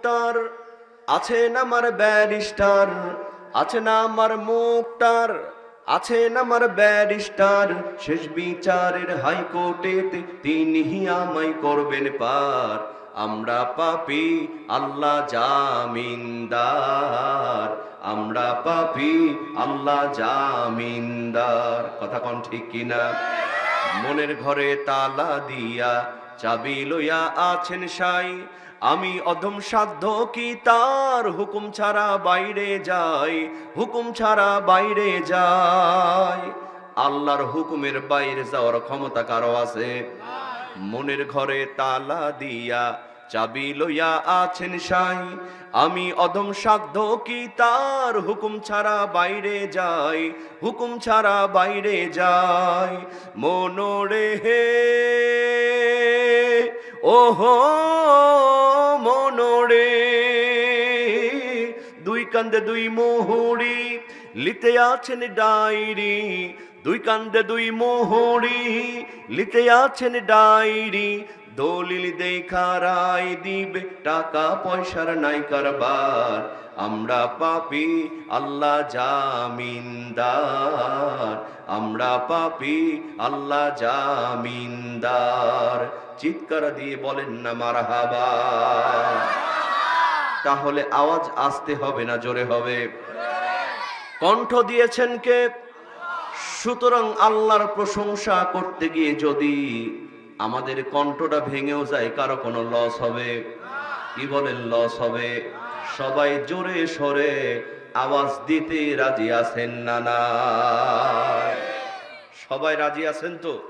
মুক্তার আছেন আমার ব্যারিস্টার আছেন আমার মুক্তার আছেন আমার ব্যারিস্টার, শেষ বিচারের হাইকোর্টেতে তিনি আমায় করবেন পার। আমরা পাপি, আল্লাহ জামিনদার। আমরা পাপি, আল্লাহ জামিনদার। কথা কোন ঠিক কিনা? মনের ঘরে তালা দিয়া চাবি লইয়া আছেন সাই, আমি অধম সাধ্য কি তার হুকুম ছাড়া বাইরে যাই, হুকুম ছাড়া বাইরে যাই। আল্লাহর হুকুমের বাইরে যাওয়ার ক্ষমতা কারও আছে? মনের ঘরে তালা দিয়া চাবি লইয়া আছেন সাই, আমি অধম সাধ্য কি তার হুকুম ছাড়া বাইরে যাই, হুকুম ছাড়া বাইরে যাই। মনোরে হে ওহো, মনোরে। দুই কান্দে দুই মোহরি, লিতে আছেন ডায়েরি দুই কান্দে দুই মোহরি, লিতে আছেন ডায়েরি দলিল দেখা রায় দিবে, টাকা পয়সার নাই কারবার। আমরা পাপি, আল্লাহ জামিনদার। আমরা পাপি, আল্লাহ জামিনদার। চিৎকার দিয়ে বলেন না, মারহাবা। তাহলে আওয়াজ আসতে হবে না, জোরে হবে। কণ্ঠ দিয়েছেন কে? সুতরাং আল্লাহর প্রশংসা করতে গিয়ে যদি আমাদের কণ্ঠটা ভেঙেও যায়, কারও কোনো লস হবে? কি বলেন, লস হবে? সবাই জোরে সরে আওয়াজ দিতে রাজি আছেন না না সবাই রাজি আছেন তো?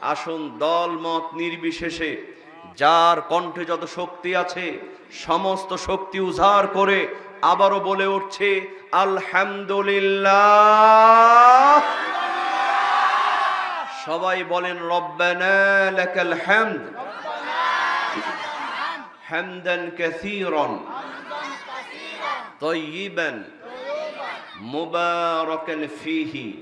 আসুন দল মত নির্বিশেষে, যার কণ্ঠে যত শক্তি আছে, সমস্ত শক্তি উজাড় করে আবারও বলে উঠছে, আলহামদুলিল্লাহ। সবাই বলেন, রব্বানা طيبا. مباركا فيه.